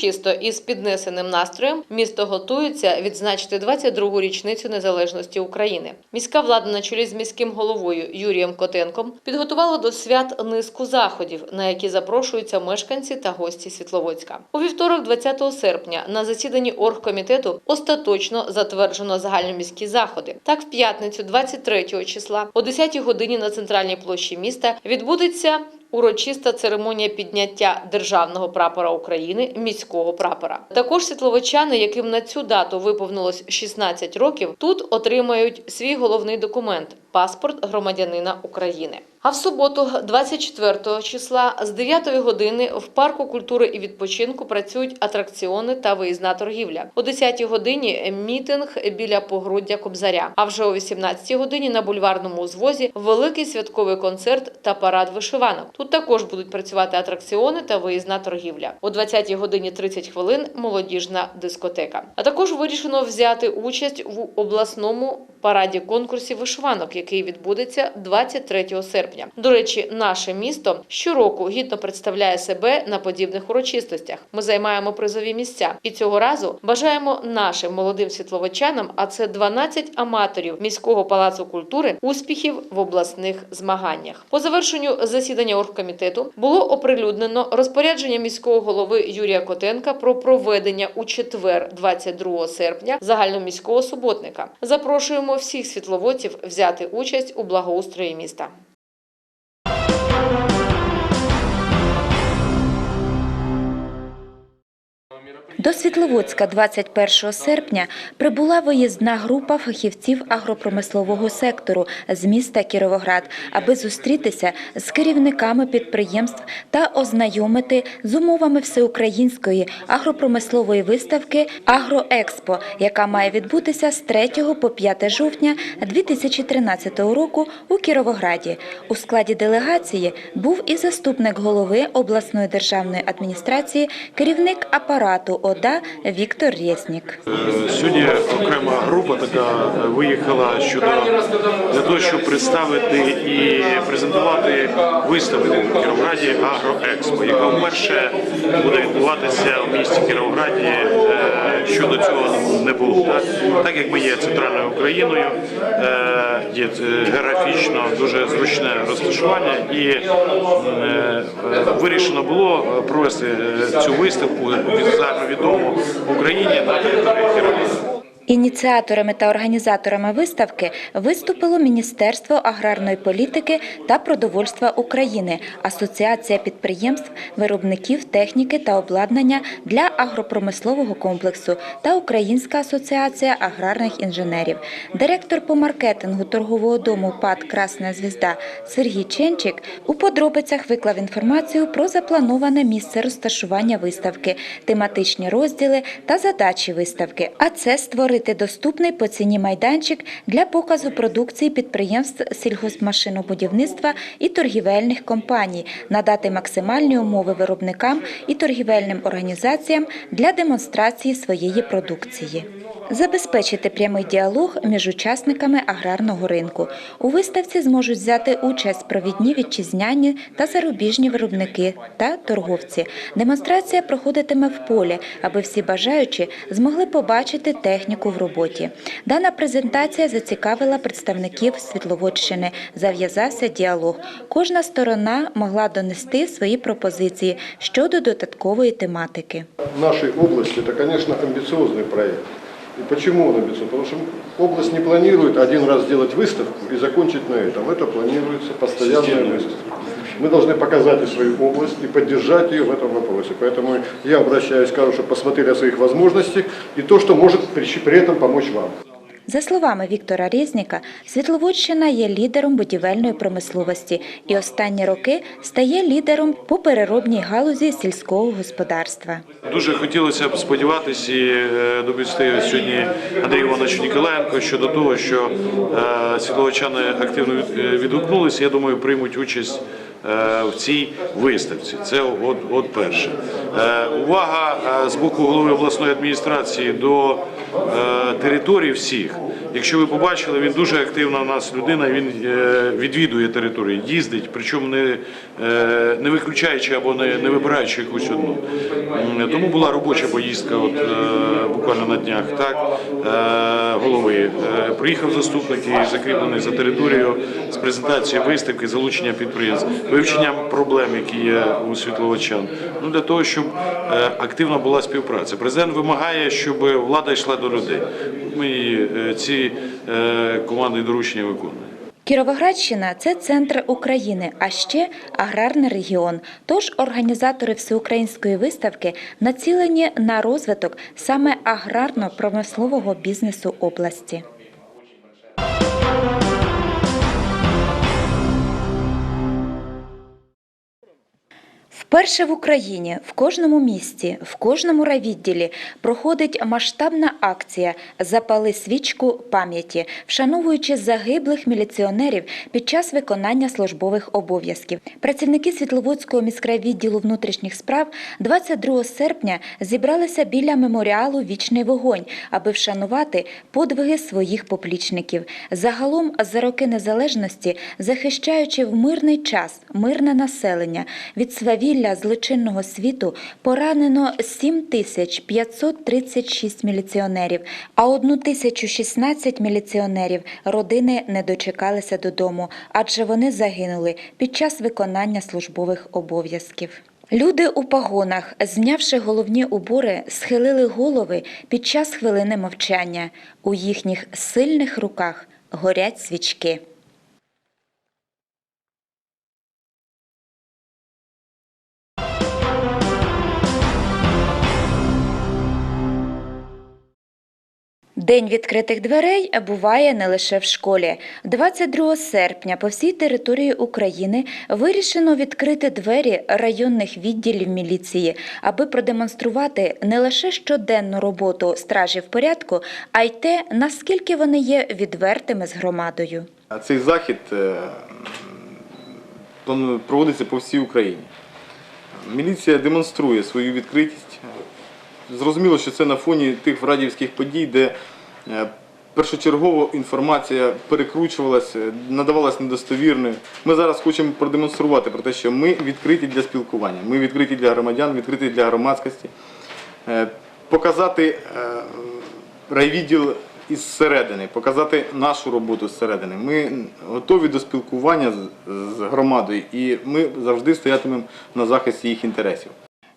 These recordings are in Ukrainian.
Урочисто і з піднесеним настроєм місто готується відзначити 22-гу річницю незалежності України. Міська влада на чолі з міським головою Юрієм Котенком підготувала до свят низку заходів, на які запрошуються мешканці та гості Світловодська. У вівторок, 20 серпня, на засіданні оргкомітету остаточно затверджено загальноміські заходи. Так, в п'ятницю, 23 числа, о 10 годині на центральній площі міста відбудеться урочиста церемонія підняття державного прапора України, міського прапора. Також світловичани, яким на цю дату виповнилось 16 років, тут отримають свій головний документ паспорт громадянина України. А в суботу, 24 числа, з 9 години в парку культури і відпочинку працюють атракціони та виїзна торгівля. О 10 годині мітинг біля погруддя Кобзаря. А вже о 18 годині на бульварному узвозі великий святковий концерт та парад вишиванок. Тут також будуть працювати атракціони та виїзна торгівля. О 20 годині 30 хвилин молодіжна дискотека. А також вирішено взяти участь в обласному параді конкурсів вишиванок, який відбудеться 23 серпня. До речі, наше місто щороку гідно представляє себе на подібних урочистостях. Ми займаємо призові місця, і цього разу бажаємо нашим молодим світловичанам, а це 12 аматорів міського палацу культури, успіхів в обласних змаганнях. По завершенню засідання оргкомітету було оприлюднено розпорядження міського голови Юрія Котенка про проведення у четвер, 22 серпня, загальноміського суботника. Запрошуємо всіх світловодців взяти участь у благоустрої міста. До Світловодська 21 серпня прибула виїзна група фахівців агропромислового сектору з міста Кіровоград, аби зустрітися з керівниками підприємств та ознайомити з умовами всеукраїнської агропромислової виставки Агроекспо, яка має відбутися з 3 по 5 жовтня 2013 року у Кіровограді. У складі делегації був і заступник голови обласної державної адміністрації, керівник апарату ОДА Віктор Резнік. Сьогодні окрема група така виїхала щодо для того, щоб представити і презентувати виставку в Кіровограді Агроекспо, яка вперше буде відбуватися в місті Кіровограді. е, Що до цього не було. Так, так як ми є центральною Україною, е, є е, географічно дуже зручне розташування, і е, е, вирішено було провести е, цю виставку від загальновідому в Україні на території Кіровограда. Ініціаторами та організаторами виставки виступило Міністерство аграрної політики та продовольства України, Асоціація підприємств, виробників техніки та обладнання для агропромислового комплексу та Українська асоціація аграрних інженерів. Директор по маркетингу торгового дому ПАД Красна звізда Сергій Ченчик у подробицях виклав інформацію про заплановане місце розташування виставки, тематичні розділи та задачі виставки. А це створити доступний по ціні майданчик для показу продукції підприємств сільгоспмашинобудівництва і торгівельних компаній, надати максимальні умови виробникам і торгівельним організаціям для демонстрації своєї продукції. Забезпечити прямий діалог між учасниками аграрного ринку. У виставці зможуть взяти участь провідні вітчизняні та зарубіжні виробники та торговці. Демонстрація проходитиме в полі, аби всі бажаючі змогли побачити техніку в роботі. Дана презентація зацікавила представників Світловодщини. Зав'язався діалог. Кожна сторона могла донести свої пропозиції щодо додаткової тематики. нашей области, это, конечно, амбициозный проект. И почему он амбициозный? Потому что область не планирует один раз сделать выставку и закончить на этом. Это планируется постоянная выставка. Мы должны показать и свою область и поддержать ее в этом вопросе. Поэтому я обращаюсь к каждому, чтобы посмотрели о своих возможностях и то, что может при, при этом помочь вам. За словами Віктора Різніка, Світловодщина є лідером будівельної промисловості і останні роки стає лідером по переробній галузі сільського господарства. Дуже хотілося б сподіватися і е, довести сьогодні Андрію Івановичу Ніколаєнко щодо того, що е, світловичани активно е, відгукнулися. Я думаю, приймуть участь в цій виставці. Це от, от перше. Увага з боку голови обласної адміністрації до територій всіх. Якщо ви побачили, він дуже активна у нас людина. Він е, відвідує території, їздить, причому не, е, не виключаючи або не, не вибираючи якусь одну. Тому була робоча поїздка, от е, буквально на днях, так голови. Приїхав заступник і закріплений за територією з презентацією виставки, залучення підприємств, вивченням проблем, які є у світловичан. Ну для того, щоб активна була співпраця. Президент вимагає, щоб влада йшла до людей. Ми е, ці командні команди доручення виконуємо. Кіровоградщина це центр України, а ще аграрний регіон. Тож організатори всеукраїнської виставки націлені на розвиток саме аграрно-промислового бізнесу області. Вперше в Україні в кожному місті, в кожному райвідділі проходить масштабна акція Запали свічку пам'яті, вшановуючи загиблих міліціонерів під час виконання службових обов'язків. Працівники Світловодського міськрайвідділу внутрішніх справ 22 серпня зібралися біля меморіалу Вічний вогонь, аби вшанувати подвиги своїх поплічників. Загалом за роки незалежності, захищаючи в мирний час мирне населення від свавілля злочинного світу, поранено 7536 міліціонерів, а 1016 міліціонерів родини не дочекалися додому, адже вони загинули під час виконання службових обов'язків. Люди у погонах, знявши головні убори, схилили голови під час хвилини мовчання. У їхніх сильних руках горять свічки. День відкритих дверей буває не лише в школі. 22 серпня по всій території України вирішено відкрити двері районних відділів міліції, аби продемонструвати не лише щоденну роботу стражів порядку, а й те, наскільки вони є відвертими з громадою. Цей захід е, проводиться по всій Україні. Міліція демонструє свою відкритість. Зрозуміло, що це на фоні тих врадівських подій, де е, першочергово інформація перекручувалася, надавалась недостовірною. Ми зараз хочемо продемонструвати про те, що ми відкриті для спілкування, ми відкриті для громадян, відкриті для громадськості. Е, Показати е, райвідділ із середини, показати нашу роботу зсередини. Ми готові до спілкування з громадою і ми завжди стоятимемо на захисті їх інтересів.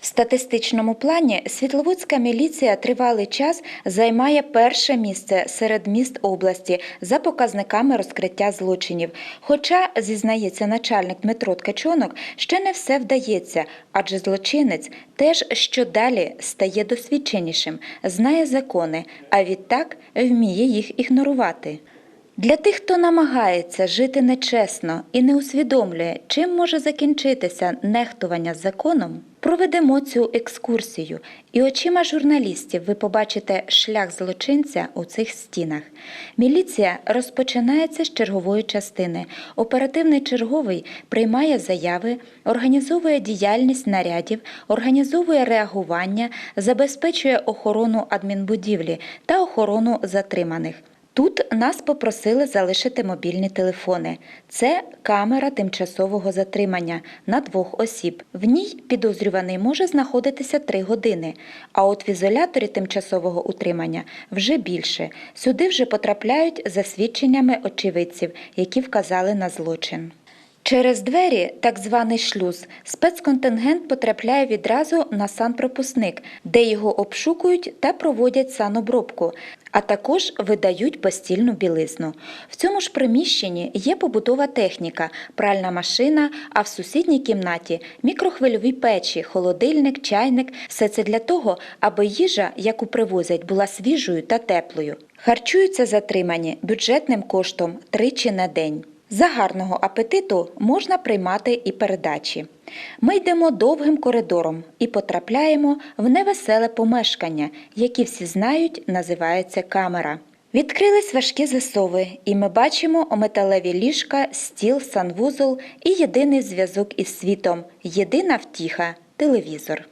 В статистичному плані Світловодська міліція тривалий час займає перше місце серед міст області за показниками розкриття злочинів. Хоча, зізнається начальник Дмитро Ткачонок, ще не все вдається, адже злочинець теж щодалі стає досвідченішим, знає закони, а відтак вміє їх ігнорувати. Для тих, хто намагається жити нечесно і не усвідомлює, чим може закінчитися нехтування законом, проведемо цю екскурсію, і очима журналістів ви побачите шлях злочинця у цих стінах. Міліція розпочинається з чергової частини. Оперативний черговий приймає заяви, організовує діяльність нарядів, організовує реагування, забезпечує охорону адмінбудівлі та охорону затриманих. Тут нас попросили залишити мобільні телефони. Це камера тимчасового затримання на двох осіб. В ній підозрюваний може знаходитися три години. А от в ізоляторі тимчасового утримання вже більше. Сюди вже потрапляють за свідченнями очевидців, які вказали на злочин. Через двері, так званий шлюз, спецконтингент потрапляє відразу на санпропускник, де його обшукують та проводять санобробку, а також видають постільну білизну. В цьому ж приміщенні є побутова техніка, пральна машина, а в сусідній кімнаті мікрохвильові печі, холодильник, чайник – все це для того, аби їжа, яку привозять, була свіжою та теплою. Харчуються затримані бюджетним коштом тричі на день. За гарного апетиту можна приймати і передачі. Ми йдемо довгим коридором і потрапляємо в невеселе помешкання, яке всі знають, називається камера. Відкрились важкі засови, і ми бачимо металеві ліжка, стіл, санвузол і єдиний зв'язок із світом, єдина втіха телевізор.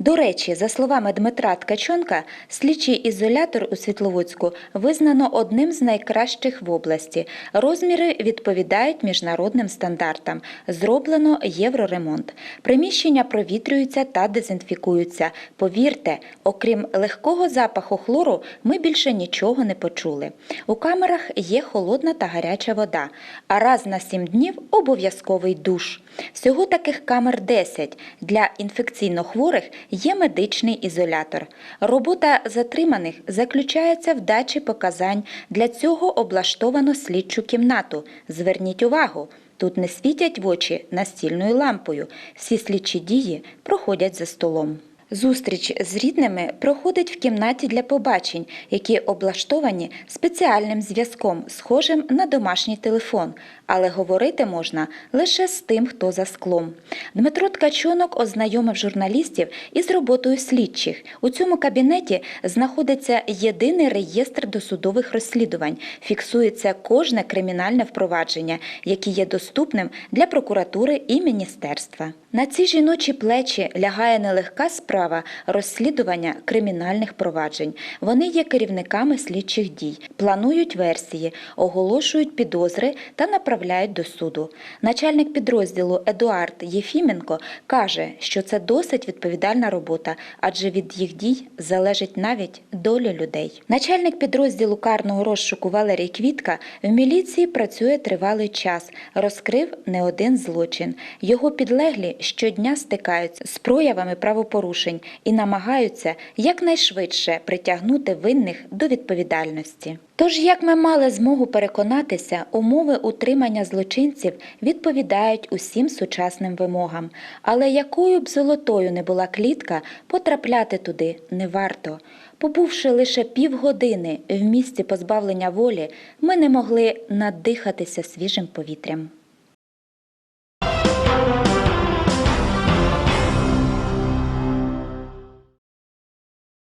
До речі, за словами Дмитра Ткаченка, слідчий ізолятор у Світловодську визнано одним з найкращих в області. Розміри відповідають міжнародним стандартам. Зроблено євроремонт. Приміщення провітрюються та дезінфікуються. Повірте, окрім легкого запаху хлору, ми більше нічого не почули. У камерах є холодна та гаряча вода, а раз на сім днів обов'язковий душ. Всього таких камер 10. Для інфекційно хворих є медичний ізолятор. Робота затриманих заключається в дачі показань. Для цього облаштовано слідчу кімнату. Зверніть увагу, тут не світять в очі настільною лампою. Всі слідчі дії проходять за столом. Зустріч з рідними проходить в кімнаті для побачень, які облаштовані спеціальним зв'язком, схожим на домашній телефон, але говорити можна лише з тим, хто за склом. Дмитро Ткачонок ознайомив журналістів із роботою слідчих. У цьому кабінеті знаходиться єдиний реєстр досудових розслідувань. Фіксується кожне кримінальне впровадження, яке є доступним для прокуратури і міністерства. На ці жіночі плечі лягає нелегка справа розслідування кримінальних проваджень. Вони є керівниками слідчих дій, планують версії, оголошують підозри та направляють до суду. Начальник підрозділу Едуард Єфіменко каже, що це досить відповідальна робота, адже від їх дій залежить навіть доля людей. Начальник підрозділу карного розшуку Валерій Квітка в міліції працює тривалий час, розкрив не один злочин. Його підлеглі щодня стикаються з проявами правопорушень і намагаються якнайшвидше притягнути винних до відповідальності. Тож, як ми мали змогу переконатися, умови утримання злочинців відповідають усім сучасним вимогам. Але якою б золотою не була клітка, потрапляти туди не варто. Побувши лише півгодини в місці позбавлення волі, ми не могли надихатися свіжим повітрям.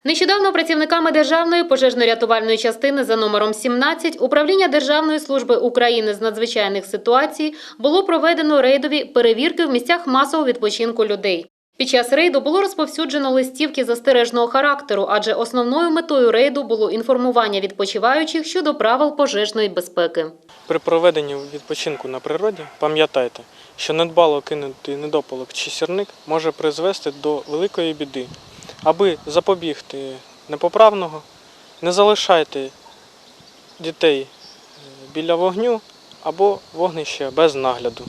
Нещодавно працівниками Державної пожежно-рятувальної частини за номером 17 Управління Державної служби України з надзвичайних ситуацій було проведено рейдові перевірки в місцях масового відпочинку людей. Під час рейду було розповсюджено листівки застережного характеру, адже основною метою рейду було інформування відпочиваючих щодо правил пожежної безпеки. При проведенні відпочинку на природі пам'ятайте, що недбало кинутий недопалок чи сірник може призвести до великої біди. Аби запобігти непоправного, не залишайте дітей е, біля вогню або вогнища без нагляду.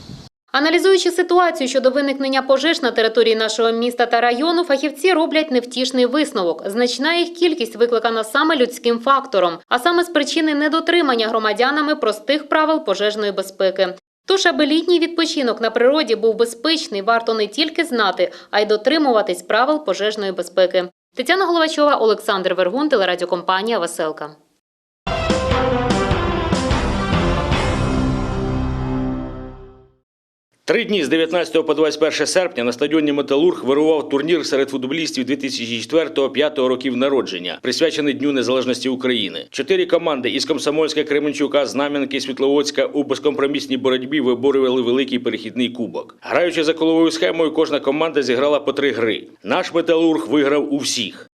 Аналізуючи ситуацію щодо виникнення пожеж на території нашого міста та району, фахівці роблять невтішний висновок. Значна їх кількість викликана саме людським фактором, а саме з причини недотримання громадянами простих правил пожежної безпеки. Тож, аби літній відпочинок на природі був безпечний, варто не тільки знати, а й дотримуватись правил пожежної безпеки. Тетяна Головачова, Олександр Вергун, телерадіокомпанія Веселка. Три дні з 19 по 21 серпня на стадіоні Металург вирував турнір серед футболістів 2004-2005 років народження, присвячений Дню Незалежності України. Чотири команди із Комсомольська, Кременчука, Знам'янки, Світловодська у безкомпромісній боротьбі виборювали великий перехідний кубок. Граючи за коловою схемою, кожна команда зіграла по три гри. Наш металург виграв у всіх.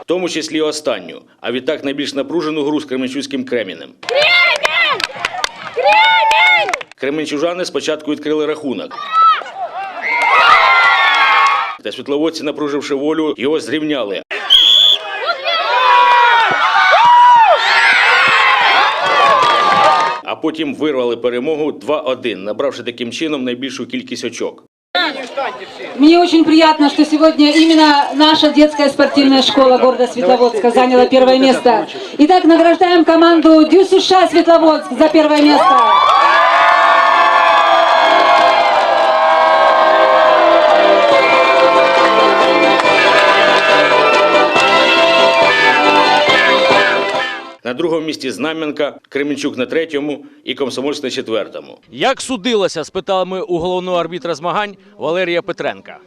В тому числі останню, а відтак найбільш напружену гру з Кременчуцьким Кремінем. Кременчужани спочатку відкрили рахунок. Та світловодці, напруживши волю, його зрівняли. А потім вирвали перемогу 2-1, набравши таким чином найбільшу кількість очок. Мне очень приятно, что сегодня именно наша детская спортивная школа города Светловодска заняла первое место. Итак, награждаем команду ДЮСШ Светловодск за первое место. На другому місці Знам'янка, Кременчук на третьому і Комсомольськ на четвертому. Як судилося, спитали ми у головного арбітра змагань Валерія Петренка.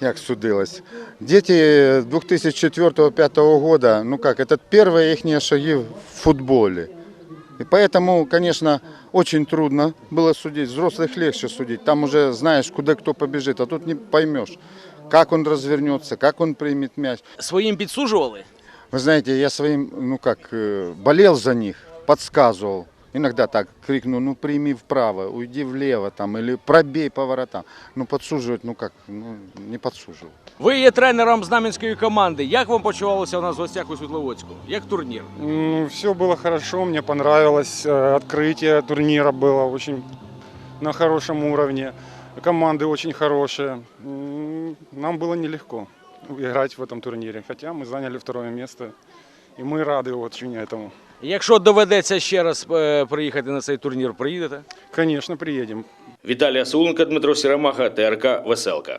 Як судилось. Дети 2004-2005 года, ну как, это первые их шаги в футболе. И поэтому, конечно, очень трудно было судить. Взрослых легче судить. Там уже знаешь, куда кто побежит, а тут не поймешь, как он развернется, как он примет мяч. Своїм підсужували? Вы знаете, я своим, ну как, э, болел за них, подсказывал. Иногда так крикну, ну прими вправо, уйди влево там, или пробей по воротам. Ну подсуживать, ну как, ну не подсуживал. Ви є тренером знам'янської команди. Як вам почувалося у нас в гостях у Світловодську? Як турнір? все было хорошо, мне понравилось. Э, Открытие турнира было очень на хорошем уровне. Команды очень хорошие. М, Нам было нелегко играть в этом турнире, хотя мы заняли второе место. И мы рады очень этому. Якщо доведеться ще раз е, приїхати на цей турнір, приїдете? Конечно, приедем. Віталія Сауленко, Дмитро Сірамаха, ТРК Веселка.